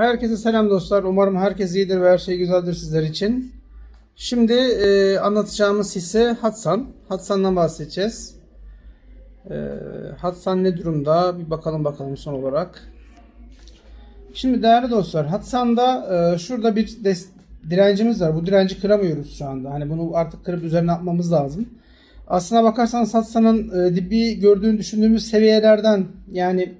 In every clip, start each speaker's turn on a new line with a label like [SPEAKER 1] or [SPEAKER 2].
[SPEAKER 1] Herkese selam dostlar. Umarım herkes iyidir ve her şey güzeldir sizler için. Şimdi e, anlatacağımız hisse Hatsan. Hatsan'dan bahsedeceğiz. E, Hatsan ne durumda? Bir bakalım bakalım son olarak. Şimdi değerli dostlar Hatsan'da e, şurada bir direncimiz var. Bu direnci kıramıyoruz şu anda. Hani bunu artık kırıp üzerine atmamız lazım. Aslına bakarsanız Hatsan'ın e, dibi gördüğünü düşündüğümüz seviyelerden yani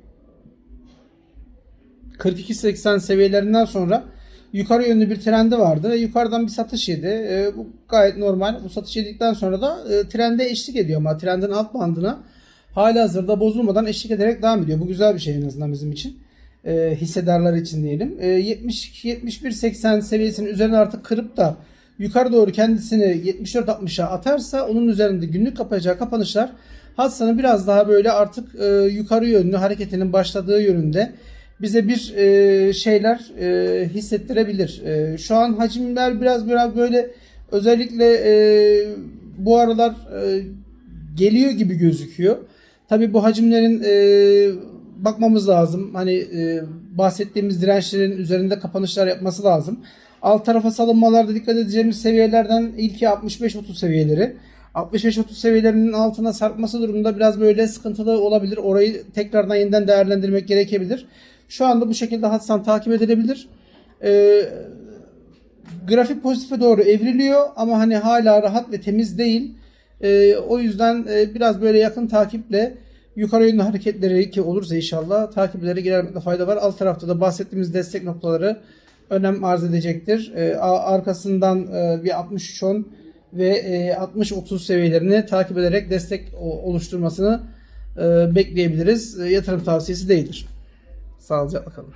[SPEAKER 1] 42.80 seviyelerinden sonra yukarı yönlü bir trendi vardı ve yukarıdan bir satış yedi. E, bu gayet normal. Bu satış yedikten sonra da e, trende eşlik ediyor ama trendin alt bandına hala hazırda bozulmadan eşlik ederek devam ediyor. Bu güzel bir şey en azından bizim için. E, hissedarlar için diyelim. E, 70 71.80 seviyesinin üzerine artık kırıp da yukarı doğru kendisini 74.60'a atarsa onun üzerinde günlük kapayacağı kapanışlar Hatsa'nın biraz daha böyle artık e, yukarı yönlü hareketinin başladığı yönünde bize bir e, şeyler e, hissettirebilir. E, şu an hacimler biraz biraz böyle özellikle e, bu aralar e, geliyor gibi gözüküyor. Tabi bu hacimlerin e, bakmamız lazım. Hani e, bahsettiğimiz dirençlerin üzerinde kapanışlar yapması lazım. Alt tarafa salınmalarda dikkat edeceğimiz seviyelerden ilki 65-30 seviyeleri. 65-30 seviyelerinin altına sarkması durumunda biraz böyle sıkıntılı olabilir. Orayı tekrardan yeniden değerlendirmek gerekebilir. Şu anda bu şekilde Hatsan takip edilebilir. Ee, grafik pozitife doğru evriliyor ama hani hala rahat ve temiz değil. Ee, o yüzden e, biraz böyle yakın takiple yukarı yönlü hareketleri ki olursa inşallah takipleri girmekte fayda var. Alt tarafta da bahsettiğimiz destek noktaları önem arz edecektir. A- arkasından e, bir 63-10 ve e, 60-30 seviyelerini takip ederek destek oluşturmasını e, bekleyebiliriz. E, yatırım tavsiyesi değildir. Sağlıcakla kalın.